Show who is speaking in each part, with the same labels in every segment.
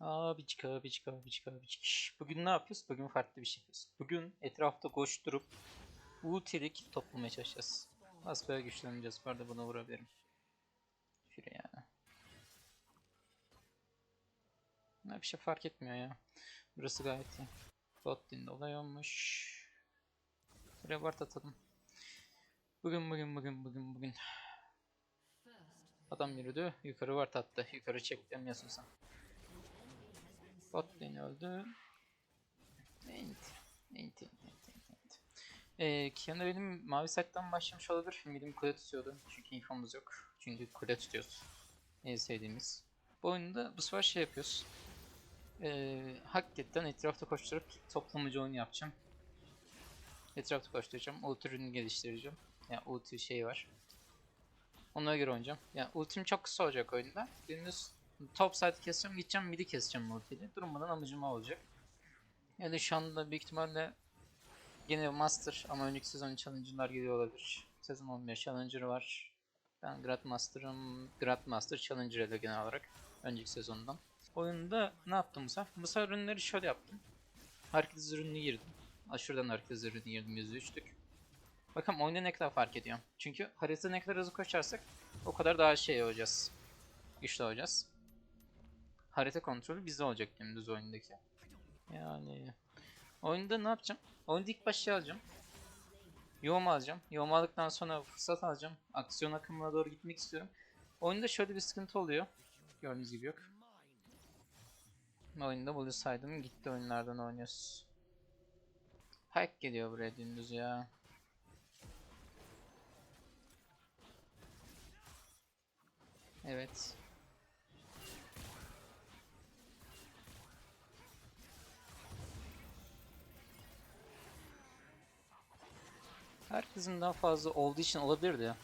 Speaker 1: Abicik abicik abicik abicik. Bugün ne yapıyoruz? Bugün farklı bir şey yapıyoruz. Bugün etrafta koşturup ultiyle kill toplamaya çalışacağız. Asgara güçleneceğiz. Bu arada buna vurabilirim. Şuraya yani. Ne bir şey fark etmiyor ya. Burası gayet iyi. Bot lane olay olmuş. Buraya ward atalım. Bugün bugün bugün bugün bugün. Adam yürüdü. Yukarı ward attı. Yukarı çek demiyorsun sen. Bot lane öldü. Ent. Ent ent ent ent ent. Ee, Kiana benim mavi saktan başlamış olabilir. Milim kule tutuyordu. Çünkü infomuz yok. Çünkü kule tutuyoruz. En sevdiğimiz. Bu oyunda bu sefer şey yapıyoruz. Ee, hakikaten etrafta koşturup toplamacı oyunu yapacağım. Etrafta koşturacağım. Ulti ürünü geliştireceğim. Yani ulti şey var. Ona göre oynayacağım. Yani ultim çok kısa olacak oyunda. Gündüz top side keseceğim, gideceğim midi keseceğim ultiyle. Durmadan amacım olacak. Yani şu anda büyük ihtimalle yine Master ama önceki sezon Challenger'lar geliyor olabilir. Sezon 11 Challenger var. Ben Grandmaster'ım, Grandmaster Challenger ile genel olarak. Önceki sezondan. Oyunda ne yaptım bu sefer? Bu sefer ürünleri şöyle yaptım. Herkes ürünü girdim. Aa, şuradan herkes ürünü girdim %3'lük. Bakalım oyunda ne kadar fark ediyor. Çünkü haritada ne kadar hızlı koşarsak o kadar daha şey olacağız. Güçlü olacağız. Harita kontrolü bizde olacak dümdüz oyundaki. Yani oyunda ne yapacağım? Oyunda ilk başta alacağım. Yoğum alacağım. Yoğum aldıktan sonra fırsat alacağım. Aksiyon akımına doğru gitmek istiyorum. Oyunda şöyle bir sıkıntı oluyor. Gördüğünüz gibi yok. Oyunda Blue Side'ın gitti oyunlardan oynuyoruz. Hack geliyor buraya dümdüz ya. Evet. Herkesin daha fazla olduğu için olabilirdi ya.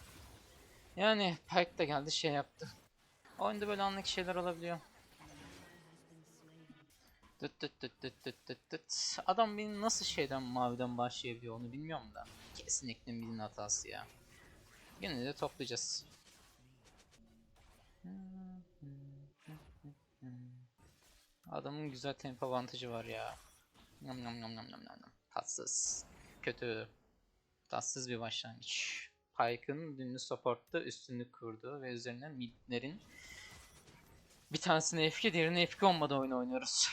Speaker 1: Yani Pike de geldi şey yaptı. Oyunda böyle anlık şeyler olabiliyor. Tıt tıt tıt tıt tıt tıt tıt. Adam benim nasıl şeyden maviden başlayabiliyor onu bilmiyorum da. Kesinlikle birinin hatası ya. Yine de toplayacağız. Adamın güzel tempo avantajı var ya. Nam nam nam nam nam. nam. Tatsız. Kötü. Tatsız bir başlangıç. Pike'ın dünlü support'ta üstünlük kurdu ve üzerine midlerin bir tanesini F2 diğerini F2 olmadı oyunu oynuyoruz.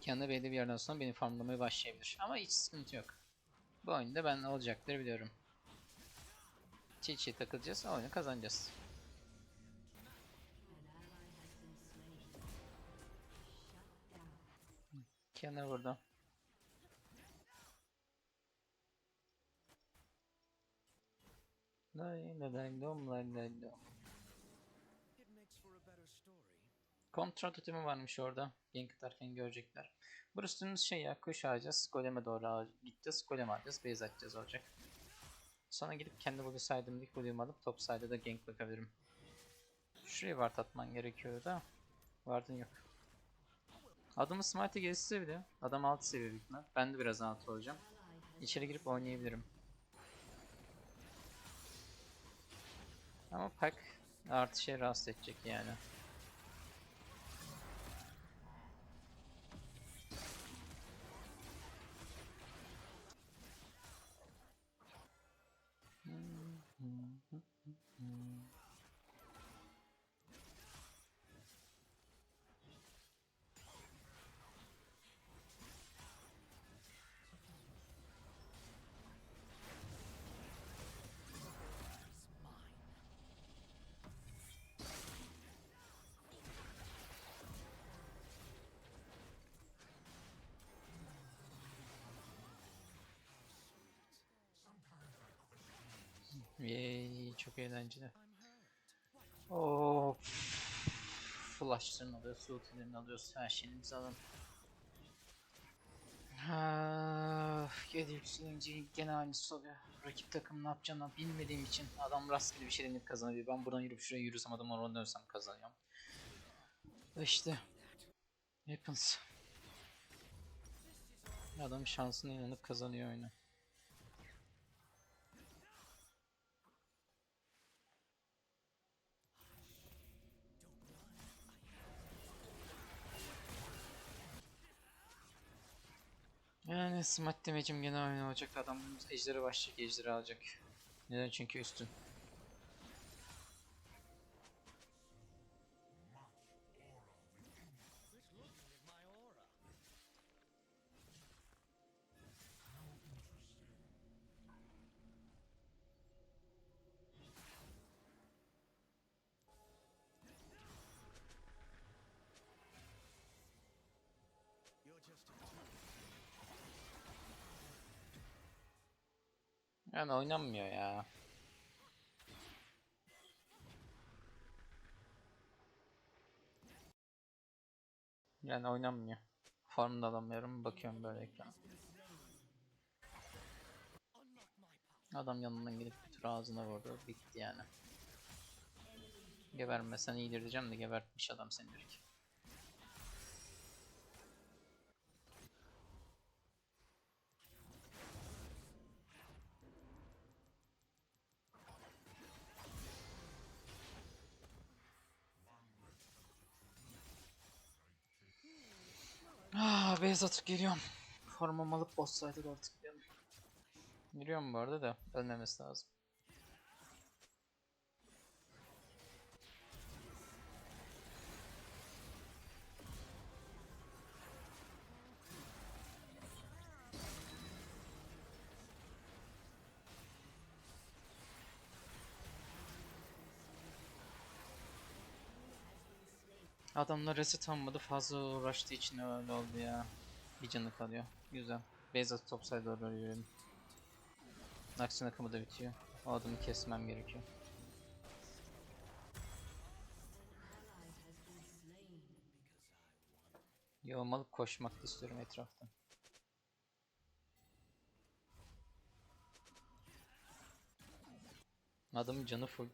Speaker 1: Kendi belli bir yerden sonra beni farmlamaya başlayabilir. Ama hiç sıkıntı yok. Bu oyunda ben olacakları biliyorum. Çiğ çiğ takılacağız, oyunu kazanacağız. Kenar burada. Lay lay dom lay lay dom. Kontrol tutimi varmış orada. Gank atarken görecekler. Burası dümdüz şey ya kuş alacağız. Goleme doğru gideceğiz. Golem alacağız. Base atacağız olacak. Sonra gidip kendi blue side'ımdaki blue'umu alıp top side'da da gank bakabilirim. Şuraya ward atman gerekiyor da. Ward'ın yok. Adamın smite'e gelirse bile. Adam 6 seviye büyük. Ben de biraz altı olacağım. İçeri girip oynayabilirim. Ama Pack artı şey rahatsız edecek yani. Yay, çok eğlenceli. Oo, flashlarını alıyoruz, ultilerini alıyoruz, her şeyimizi alın. Geri yükselince gene aynısı oluyor. Rakip takım ne yapacağını bilmediğim için adam rastgele bir şey deneyip kazanıyor. Ben buradan yürüp şuraya yürüsem adam oradan dönsem kazanıyorum. İşte. Happens. Adam şansına inanıp kazanıyor oyunu. Yani smite damage'im gene aynı olacak. Adam ejderi başlayacak, ejderi alacak. Neden? Çünkü üstün. Yani oynanmıyor ya. Yani oynanmıyor. Formda alamıyorum. Bakıyorum böyle ekran. Adam yanından gidip bir tur ağzına vurdu. Bitti yani. Gebermesen iyidir diyeceğim de gebertmiş adam seni direkt. Ah, beyaz atıp geliyorum. Formamı alıp boss site'e tıklıyorum. Giriyorum bu arada da ölmemesi lazım. Adamlar reset almadı fazla uğraştığı için öyle oldu ya. Bir canı kalıyor. Güzel. Beyzat topside doğru yürüyelim. Aksiyon akımı da bitiyor. O adamı kesmem gerekiyor. Yağmalık koşmak istiyorum etrafta. Adamın canı full.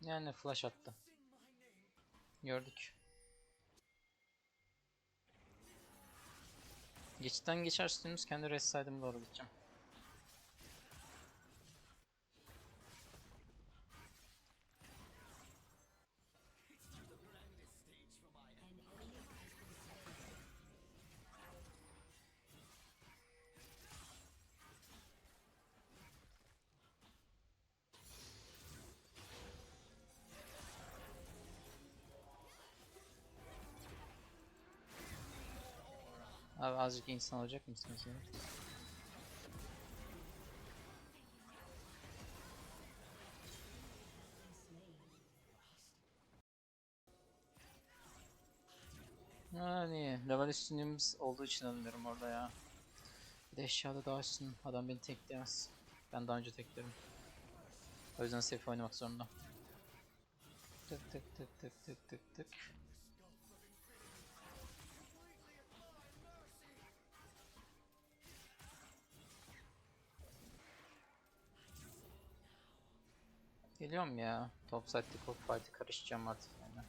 Speaker 1: Yani flash attı. Gördük. Geçitten geçerseniz kendi rest doğru gideceğim. Abi azıcık insan olacak mısınız ya? Yani level üstünlüğümüz olduğu için alınıyorum orada ya. Bir de eşyada daha üstün. Adam beni tekleyemez. Ben daha önce teklerim. O yüzden safe oynamak zorunda. Tık tık tık tık tık tık tık. Geliyorum ya. Top site'de cockfight'e karışacağım artık yani.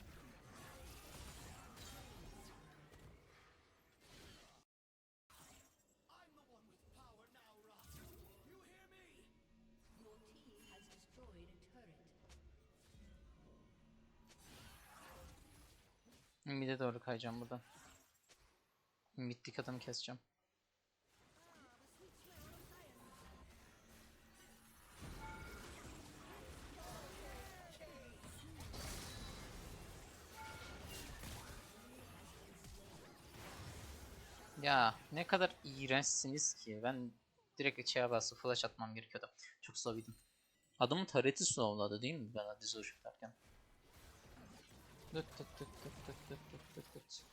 Speaker 1: Mid'e doğru kayacağım buradan. Mid'lik adamı keseceğim. Ya ne kadar iğrençsiniz ki. Ben direkt içeri basıp flash atmam gerekiyordu. Çok slow'ydım. Adamın tareti slowladı değil mi ben Adiz derken? Tıt tıt tıt tıt tıt tıt tıt tıt tıt.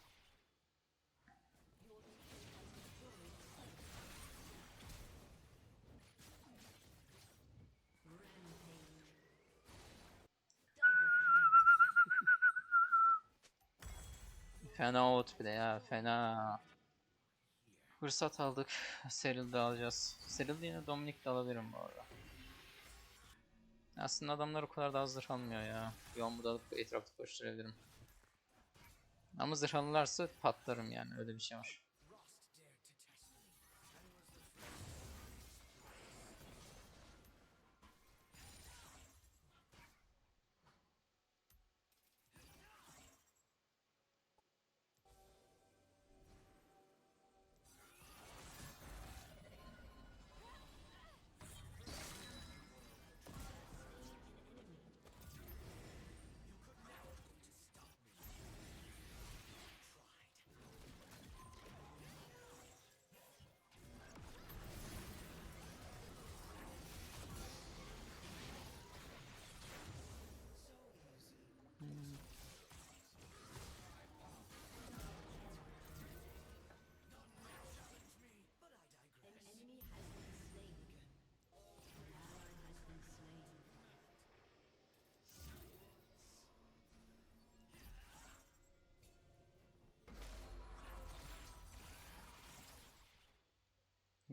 Speaker 1: Fena out bile ya fena. Fırsat aldık. Seril'de alacağız. Seril'de yine Dominik de alabilirim bu arada. Aslında adamlar o kadar da az zırh almıyor ya. Yoğun da alıp etrafta koşturabilirim. Ama zırh alırlarsa patlarım yani öyle bir şey var.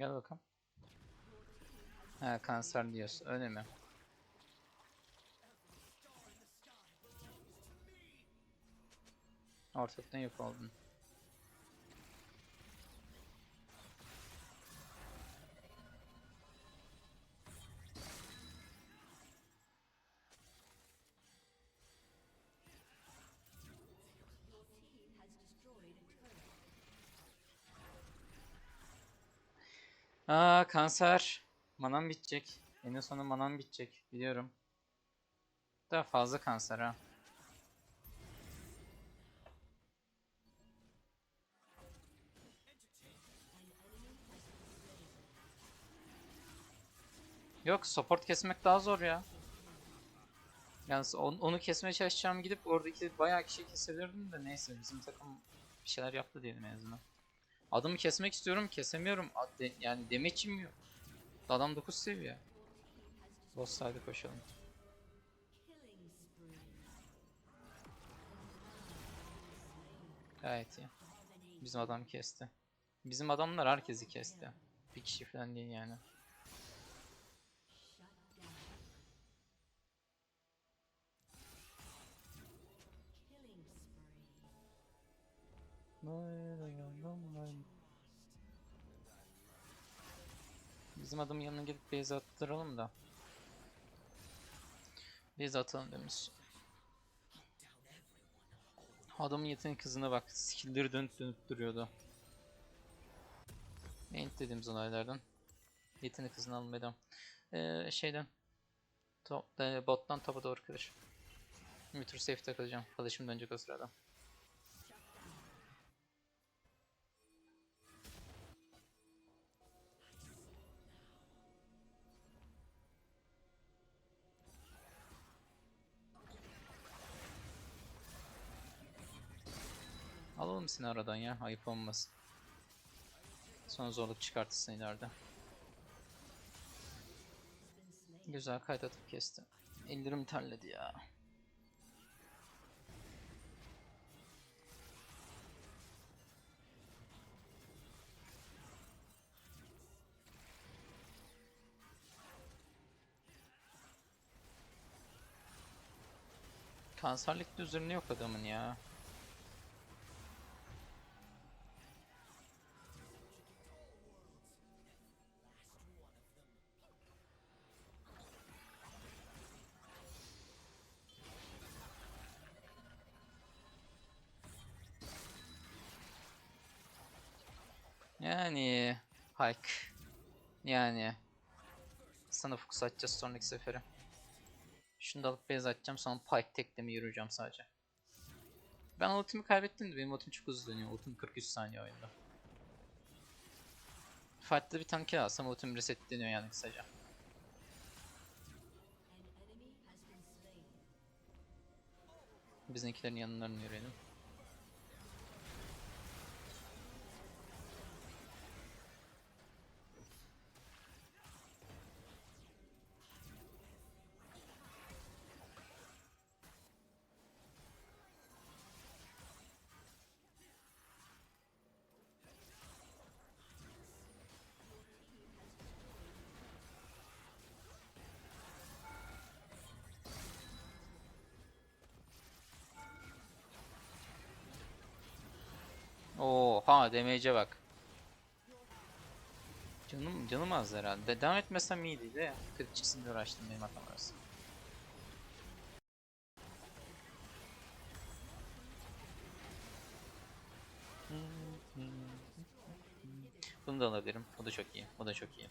Speaker 1: Gel bakalım. Ha kanser diyorsun öyle mi? Ortadan yok oldun. Aa kanser. Manam bitecek. En sonu manam bitecek. Biliyorum. Daha fazla kanser ha. Yok support kesmek daha zor ya. Yani on- onu kesmeye çalışacağım gidip oradaki bayağı kişi kesebilirdim de neyse bizim takım bir şeyler yaptı diyelim en azından. Adamı kesmek istiyorum kesemiyorum. De- yani demeçim yok. Adam 9 seviye. Boss side'e koşalım. Gayet iyi. Bizim adam kesti. Bizim adamlar herkesi kesti. Bir kişi falan değil yani.
Speaker 2: Shut
Speaker 1: Bizim adamın yanına gidip base attıralım da. Base atalım demiş. Adamın yetenek hızına bak. Skill'leri dönüp dönüp duruyordu. Ent dediğimiz olaylardan. Yetenek hızını almaya devam. Ee, şeyden. Top, e, bottan topa doğru. Bir tur safe takılacağım. Kalışım dönecek o sırada. Alalım seni aradan ya. Ayıp olmasın. Sonra zorluk çıkartırsın ileride. Güzel kayıt atıp kesti. Ellerim terledi ya. Kanserlik de üzerine yok adamın ya. Yani Hike. Yani sana fokus atacağız sonraki sefere. Şunu da alıp base atacağım sonra Pike teklemi yürüyeceğim sadece. Ben ultimi kaybettim de benim ultim çok hızlı dönüyor. Ultim 43 saniye oyunda. Fight'ta bir tane kill alsam ultim resetleniyor yani kısaca. Bizimkilerin yanlarını yürüyelim. Oha damage'e bak. Canım canım az herhalde. De- Devam etmesem iyiydi de. 40 çıksın diye uğraştım benim hatam. Bunu da alabilirim. Bu da çok iyi. Bu da çok iyi.